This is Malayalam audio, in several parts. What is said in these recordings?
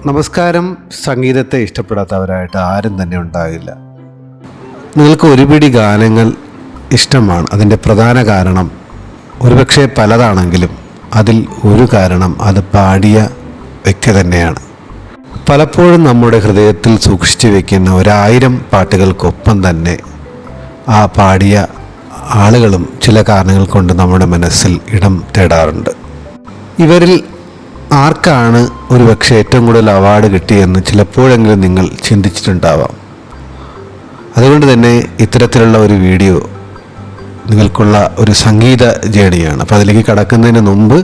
നമസ്കാരം. സംഗീതത്തെ ഇഷ്ടപ്പെടാത്തവരായിട്ട് ആരും തന്നെ ഉണ്ടാകില്ല. നിങ്ങൾക്ക് ഒരുപിടി ഗാനങ്ങൾ ഇഷ്ടമാണ്. അതിന്റെ പ്രധാന കാരണം ഒരുപക്ഷെ പലതാണെങ്കിലും അതിൽ ഒരു കാരണം അത് പാടിയ വ്യക്തി തന്നെയാണ്. പലപ്പോഴും നമ്മുടെ ഹൃദയത്തിൽ സൂക്ഷിച്ചു വയ്ക്കുന്ന ഒരായിരം പാട്ടുകൾക്കൊപ്പം തന്നെ ആ പാടിയ ആളുകളും ചില കാരണങ്ങൾ കൊണ്ട് നമ്മുടെ മനസ്സിൽ ഇടം തേടാറുണ്ട്. ഇവരിൽ ആർക്കാണ് ഒരു പക്ഷേ ഏറ്റവും കൂടുതൽ അവാർഡ് കിട്ടിയെന്ന് ചിലപ്പോഴെങ്കിലും നിങ്ങൾ ചിന്തിച്ചിട്ടുണ്ടാവാം. അതുകൊണ്ട് തന്നെ ഇത്തരത്തിലുള്ള ഒരു വീഡിയോ നിങ്ങൾക്കുള്ള ഒരു സംഗീത ജേണിയാണ്. അപ്പോൾ അതിലേക്ക് കടക്കുന്നതിന് മുമ്പ്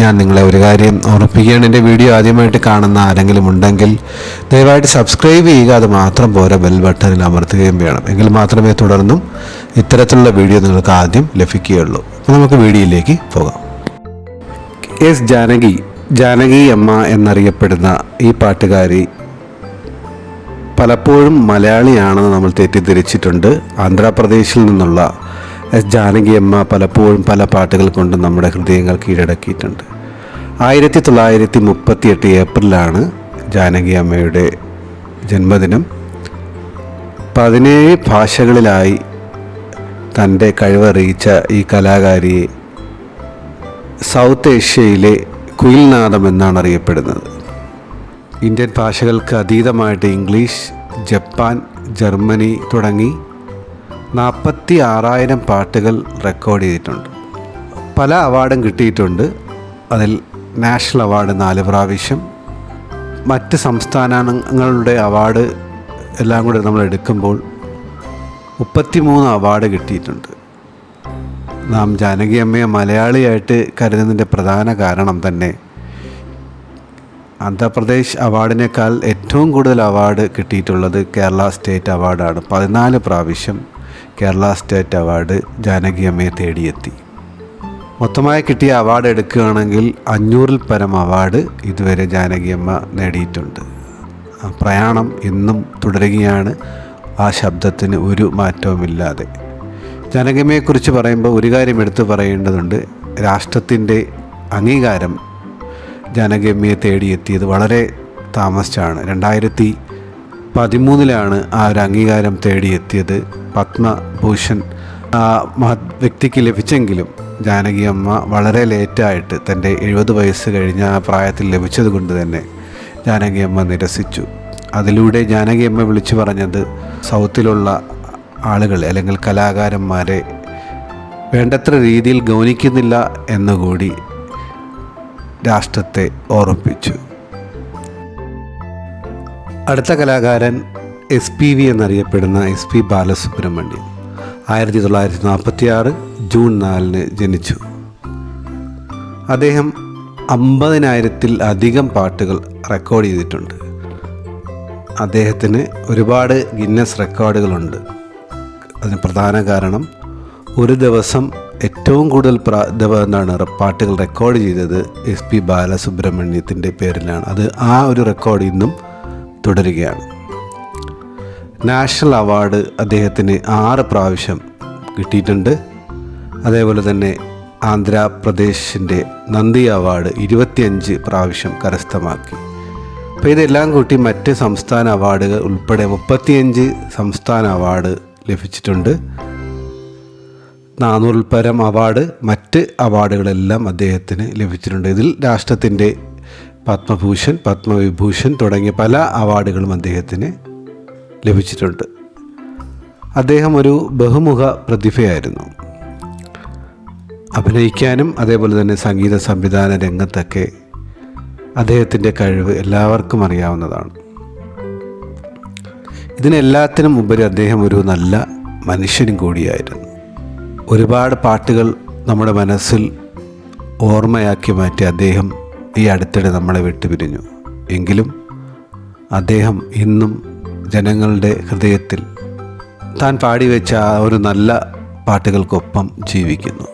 ഞാൻ നിങ്ങളെ ഒരു കാര്യം ഓർമ്മിപ്പിക്കുകയാണ്. എന്റെ വീഡിയോ ആദ്യമായിട്ട് കാണുന്ന ആരെങ്കിലും ഉണ്ടെങ്കിൽ ദയവായിട്ട് സബ്സ്ക്രൈബ് ചെയ്യുക. അത് മാത്രം പോരാ ബെൽ ബട്ടണിൽ അമർത്തുകയും വേണം. എങ്കിൽ മാത്രമേ തുടർന്നും ഇത്തരത്തിലുള്ള വീഡിയോ നിങ്ങൾക്ക് ആദ്യം ലഭിക്കുകയുള്ളൂ. അപ്പോൾ നമുക്ക് വീഡിയോയിലേക്ക് പോകാം. എസ് ജാനകി ജാനകി അമ്മ എന്നറിയപ്പെടുന്ന ഈ പാട്ടുകാരി പലപ്പോഴും മലയാളിയാണെന്ന് നമ്മൾ തെറ്റിദ്ധരിച്ചിട്ടുണ്ട്. ആന്ധ്രാപ്രദേശിൽ നിന്നുള്ള എസ് ജാനകി അമ്മ പലപ്പോഴും പല പാട്ടുകൾ കൊണ്ട് നമ്മുടെ ഹൃദയങ്ങൾ കീഴടക്കിയിട്ടുണ്ട്. ആയിരത്തി തൊള്ളായിരത്തി മുപ്പത്തി എട്ട് ഏപ്രിലാണ് ജാനകി അമ്മയുടെ ജന്മദിനം. പതിനേഴ് ഭാഷകളിലായി തന്റെ കഴിവറിയിച്ച ഈ കലാകാരിയെ സൗത്ത് ഏഷ്യയിലെ കുയിൽനാദം എന്നാണ് അറിയപ്പെടുന്നത്. ഇന്ത്യൻ ഭാഷകൾക്ക് അതീതമായിട്ട് ഇംഗ്ലീഷ് ജപ്പാൻ ജർമ്മനി തുടങ്ങി നാൽപ്പത്തി ആറായിരം പാട്ടുകൾ റെക്കോർഡ് ചെയ്തിട്ടുണ്ട്. പല അവാർഡും കിട്ടിയിട്ടുണ്ട്. അതിൽ നാഷണൽ അവാർഡ് നാല് പ്രാവശ്യം. മറ്റ് സംസ്ഥാനങ്ങളുടെ അവാർഡ് എല്ലാം കൂടെ നമ്മൾ എടുക്കുമ്പോൾ മുപ്പത്തി മൂന്ന് അവാർഡ് കിട്ടിയിട്ടുണ്ട്. നാം ജാനകിയമ്മയെ മലയാളിയായിട്ട് കരുതുന്നതിന്റെ പ്രധാന കാരണം തന്നെ ആന്ധ്രാപ്രദേശ് അവാർഡിനേക്കാൾ ഏറ്റവും കൂടുതൽ അവാർഡ് കിട്ടിയിട്ടുള്ളത് കേരള സ്റ്റേറ്റ് അവാർഡാണ്. പതിനാല് പ്രാവശ്യം കേരള സ്റ്റേറ്റ് അവാർഡ് ജാനകിയമ്മയെ തേടിയെത്തി. മൊത്തമായി കിട്ടിയ അവാർഡ് എടുക്കുകയാണെങ്കിൽ അഞ്ഞൂറിൽ പരം അവാർഡ് ഇതുവരെ ജാനകിയമ്മ നേടിയിട്ടുണ്ട്. പ്രയാണം ഇന്നും തുടരുകയാണ്. ആ ശബ്ദത്തിന് ഒരു മാറ്റവുമില്ലാതെ. ജനകമയെക്കുറിച്ച് പറയുമ്പോൾ ഒരു കാര്യം എടുത്തു പറയേണ്ടതുണ്ട്. രാഷ്ട്രത്തിന്റെ അംഗീകാരം ജനഗമ്യയെ തേടിയെത്തിയത് വളരെ താമസിച്ചാണ്. രണ്ടായിരത്തി പതിമൂന്നിലാണ് ആ ഒരു അംഗീകാരം തേടിയെത്തിയത്. പത്മഭൂഷൺ മഹത് വ്യക്തിക്ക് ലഭിച്ചെങ്കിലും ജാനകി അമ്മ വളരെ ലേറ്റായിട്ട് തന്റെ എഴുപത് വയസ്സ് കഴിഞ്ഞ ആ പ്രായത്തിൽ ലഭിച്ചത് കൊണ്ട് തന്നെ ജാനകി അമ്മ നിരസിച്ചു. അതിലൂടെ ജാനകി അമ്മ വിളിച്ചു പറഞ്ഞത് സൗത്തിലുള്ള ആളുകൾ അല്ലെങ്കിൽ കലാകാരന്മാരെ വേണ്ടത്ര രീതിയിൽ ഗൗനിക്കുന്നില്ല എന്നുകൂടി രാഷ്ട്രത്തെ ഓർമ്മിപ്പിച്ചു. അടുത്ത കലാകാരൻ എസ് പി വി എന്നറിയപ്പെടുന്ന എസ് പി ബാലസുബ്രഹ്മണ്യം ആയിരത്തി തൊള്ളായിരത്തി നാൽപ്പത്തി ആറ് ജൂൺ നാലിന് ജനിച്ചു. അദ്ദേഹം അമ്പതിനായിരത്തിൽ അധികം പാട്ടുകൾ റെക്കോർഡ് ചെയ്തിട്ടുണ്ട്. അദ്ദേഹത്തിന് ഒരുപാട് ഗിന്നസ് റെക്കോർഡുകളുണ്ട്. അതിന് പ്രധാന കാരണം ഒരു ദിവസം ഏറ്റവും കൂടുതൽ പ്രാ എന്താണ് പാട്ടുകൾ റെക്കോർഡ് ചെയ്തത് എസ് പി ബാലസുബ്രഹ്മണ്യത്തിന്റെ പേരിലാണ്. അത് ആ ഒരു റെക്കോർഡ് ഇന്നും തുടരുകയാണ്. നാഷണൽ അവാർഡ് അദ്ദേഹത്തിന് ആറ് പ്രാവശ്യം കിട്ടിയിട്ടുണ്ട്. അതേപോലെ തന്നെ ആന്ധ്രാപ്രദേശിന്റെ നന്ദി അവാർഡ് ഇരുപത്തിയഞ്ച് പ്രാവശ്യം കരസ്ഥമാക്കി. അപ്പോൾ ഇതെല്ലാം കൂട്ടി മറ്റ് സംസ്ഥാന അവാർഡുകൾ ഉൾപ്പെടെ മുപ്പത്തിയഞ്ച് സംസ്ഥാന അവാർഡ് ലഭിച്ചിട്ടുണ്ട്. നാനൂറിൽ പരം അവാർഡ് മറ്റ് അവാർഡുകളെല്ലാം അദ്ദേഹത്തിന് ലഭിച്ചിട്ടുണ്ട്. ഇതിൽ രാഷ്ട്രത്തിന്റെ പത്മഭൂഷൺ പത്മവിഭൂഷൺ തുടങ്ങിയ പല അവാർഡുകളും അദ്ദേഹത്തിന് ലഭിച്ചിട്ടുണ്ട്. അദ്ദേഹം ഒരു ബഹുമുഖ പ്രതിഭയായിരുന്നു. അഭിനയിക്കാനും അതേപോലെ തന്നെ സംഗീത സംവിധാന രംഗത്തൊക്കെ അദ്ദേഹത്തിന്റെ കഴിവ് എല്ലാവർക്കും അറിയാവുന്നതാണ്. ഇതിനെല്ലാത്തിനും ഉപരി അദ്ദേഹം ഒരു നല്ല മനുഷ്യനും കൂടിയായിരുന്നു. ഒരുപാട് പാട്ടുകൾ നമ്മുടെ മനസ്സിൽ ഓർമ്മയാക്കി മാറ്റി അദ്ദേഹം ഈ അടുത്തിടെ നമ്മളെ വിട്ടുപിരിഞ്ഞു. എങ്കിലും അദ്ദേഹം ഇന്നും ജനങ്ങളുടെ ഹൃദയത്തിൽ താൻ പാടിവെച്ച ആ ഒരു നല്ല പാട്ടുകൾക്കൊപ്പം ജീവിക്കുന്നു.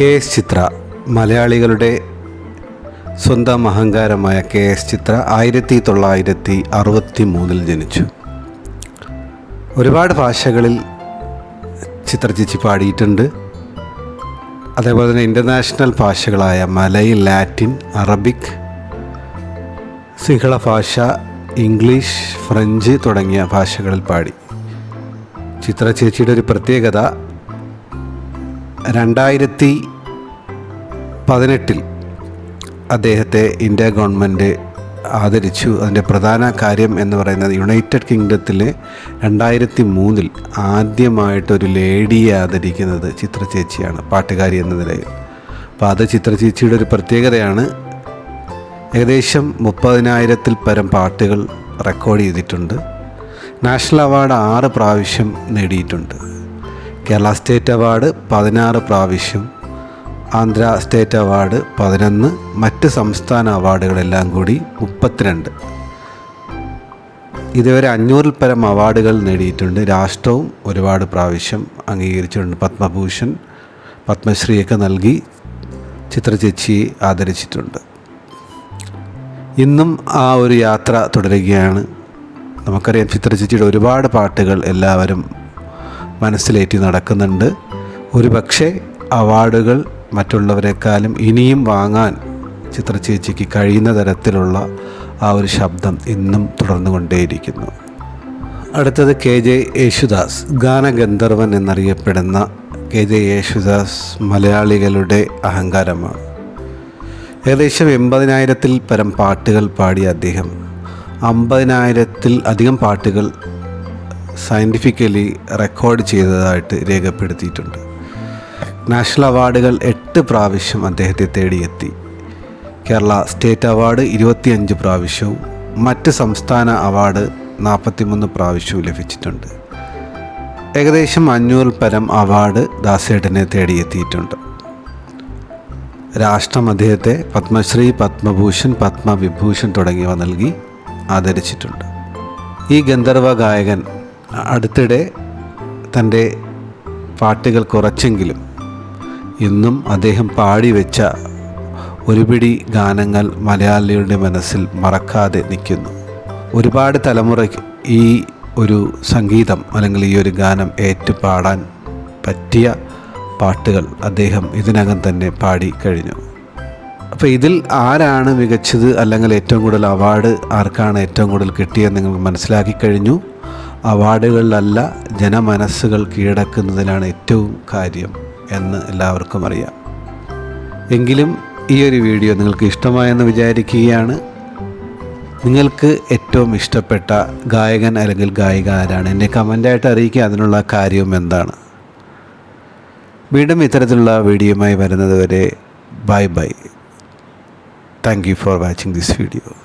കെ എസ് ചിത്ര മലയാളികളുടെ സ്വന്തം അഹങ്കാരമായ കെ എസ് ചിത്ര ആയിരത്തി തൊള്ളായിരത്തി അറുപത്തി മൂന്നിൽ ജനിച്ചു. ഒരുപാട് ഭാഷകളിൽ ചിത്ര ചിത്രചേച്ചി പാടിയിട്ടുണ്ട്. അതേപോലെ തന്നെ ഇന്റർനാഷണൽ ഭാഷകളായ മലയ് ലാറ്റിൻ അറബിക് സിംഹള ഭാഷ ഇംഗ്ലീഷ് ഫ്രഞ്ച് തുടങ്ങിയ ഭാഷകളിൽ പാടി. ചിത്ര ചേച്ചിയുടെ ഒരു പ്രത്യേകത രണ്ടായിരത്തി പതിനെട്ടിൽ അദ്ദേഹത്തെ ഇന്ത്യ ഗവൺമെന്റ് ആദരിച്ചു. അതിന്റെ പ്രധാന കാര്യം എന്ന് പറയുന്നത് യുണൈറ്റഡ് കിങ്ഡത്തിൽ രണ്ടായിരത്തി മൂന്നിൽ ആദ്യമായിട്ടൊരു ലേഡിയെ ആദരിക്കുന്നത് ചിത്രചേച്ചിയാണ് പാട്ടുകാരി എന്ന നിലയിൽ. അപ്പോൾ അത് ചിത്ര ചേച്ചിയുടെ ഒരു പ്രത്യേകതയാണ്. ഏകദേശം മുപ്പതിനായിരത്തിൽ പരം പാട്ടുകൾ റെക്കോർഡ് ചെയ്തിട്ടുണ്ട്. നാഷണൽ അവാർഡ് ആറ് പ്രാവശ്യം നേടിയിട്ടുണ്ട്. കേരള സ്റ്റേറ്റ് അവാർഡ് പതിനാറ് പ്രാവശ്യം ആന്ധ്ര സ്റ്റേറ്റ് അവാർഡ് പതിനൊന്ന് മറ്റ് സംസ്ഥാന അവാർഡുകളെല്ലാം കൂടി മുപ്പത്തിരണ്ട്. ഇതുവരെ അഞ്ഞൂറിൽ പരം അവാർഡുകൾ നേടിയിട്ടുണ്ട്. രാഷ്ട്രവും ഒരുപാട് പ്രാവശ്യം അംഗീകരിച്ചിട്ടുണ്ട്. പത്മഭൂഷൺ പത്മശ്രീയൊക്കെ നൽകി ചിത്രചേച്ചിയെ ആദരിച്ചിട്ടുണ്ട്. ഇന്നും ആ ഒരു യാത്ര തുടരുകയാണ്. നമുക്കറിയാം ചിത്രചേച്ചിയുടെ ഒരുപാട് പാട്ടുകൾ എല്ലാവരും മനസ്സിലേറ്റി നടക്കുന്നുണ്ട്. ഒരു പക്ഷേ അവാർഡുകൾ മറ്റുള്ളവരെക്കാളും ഇനിയും വാങ്ങാൻ ചിത്രചേച്ചിക്ക് കഴിയുന്ന തരത്തിലുള്ള ആ ഒരു ശബ്ദം ഇന്നും തുടർന്നുകൊണ്ടേയിരിക്കുന്നു. അടുത്തത് കെ ജെ യേശുദാസ് ഗാനഗന്ധർവൻ എന്നറിയപ്പെടുന്ന കെ ജെ യേശുദാസ് മലയാളികളുടെ അഹങ്കാരമാണ്. ഏകദേശം എൺപതിനായിരത്തിൽ പരം പാട്ടുകൾ പാടിയ അദ്ദേഹം അമ്പതിനായിരത്തിൽ അധികം പാട്ടുകൾ സയന്റിഫിക്കലി റെക്കോർഡ് ചെയ്തതായിട്ട് രേഖപ്പെടുത്തിയിട്ടുണ്ട്. നാഷണൽ അവാർഡുകൾ എട്ട് പ്രാവശ്യം അദ്ദേഹത്തെ തേടിയെത്തി. കേരള സ്റ്റേറ്റ് അവാർഡ് ഇരുപത്തിയഞ്ച് പ്രാവശ്യവും മറ്റ് സംസ്ഥാന അവാർഡ് നാൽപ്പത്തിമൂന്ന് പ്രാവശ്യവും ലഭിച്ചിട്ടുണ്ട്. ഏകദേശം അഞ്ഞൂറിൽ പരം അവാർഡ് ദാസേട്ടനെ തേടിയെത്തിയിട്ടുണ്ട്. രാഷ്ട്രം അദ്ദേഹത്തെ പത്മശ്രീ പത്മഭൂഷൺ പത്മവിഭൂഷൺ തുടങ്ങിയവ നൽകി ആദരിച്ചിട്ടുണ്ട്. ഈ ഗന്ധർവ ഗായകൻ അടുത്തിടെ തന്റെ പാട്ടുകൾ കുറച്ചെങ്കിലും ഇന്നും അദ്ദേഹം പാടി വെച്ച ഒരുപിടി ഗാനങ്ങൾ മലയാളിയുടെ മനസ്സിൽ മറക്കാതെ നിൽക്കുന്നു. ഒരുപാട് തലമുറയ്ക്ക് ഈ ഒരു സംഗീതം അല്ലെങ്കിൽ ഈ ഒരു ഗാനം ഏറ്റുപാടാൻ പറ്റിയ പാട്ടുകൾ അദ്ദേഹം ഇതിനകം തന്നെ പാടി കഴിഞ്ഞു. അപ്പോൾ ഇതിൽ ആരാണ് മികച്ചത് അല്ലെങ്കിൽ ഏറ്റവും കൂടുതൽ അവാർഡ് ആർക്കാണ് ഏറ്റവും കൂടുതൽ കിട്ടിയത് നിങ്ങൾ മനസ്സിലാക്കി കഴിഞ്ഞു. അവാർഡുകളിലല്ല ജനമനസ്സുകൾ കീഴടക്കുന്നതിലാണ് ഏറ്റവും കാര്യം. എന്ന് എല്ലാവർക്കും അറിയാം. എങ്കിലും ഈ ഒരു വീഡിയോ നിങ്ങൾക്ക് ഇഷ്ടമായെന്ന് വിചാരിക്കുകയാണ്. നിങ്ങൾക്ക് ഏറ്റവും ഇഷ്ടപ്പെട്ട ഗായകൻ അല്ലെങ്കിൽ ഗായിക ആരാണ്? എന്നെ കമന്റായിട്ട് അറിയിക്കുക. അതിനുള്ള കാര്യവും എന്താണ്? വീണ്ടും ഇത്തരത്തിലുള്ള വീഡിയോയുമായി വരുന്നത് വരെ bye bye. Thank you for watching this video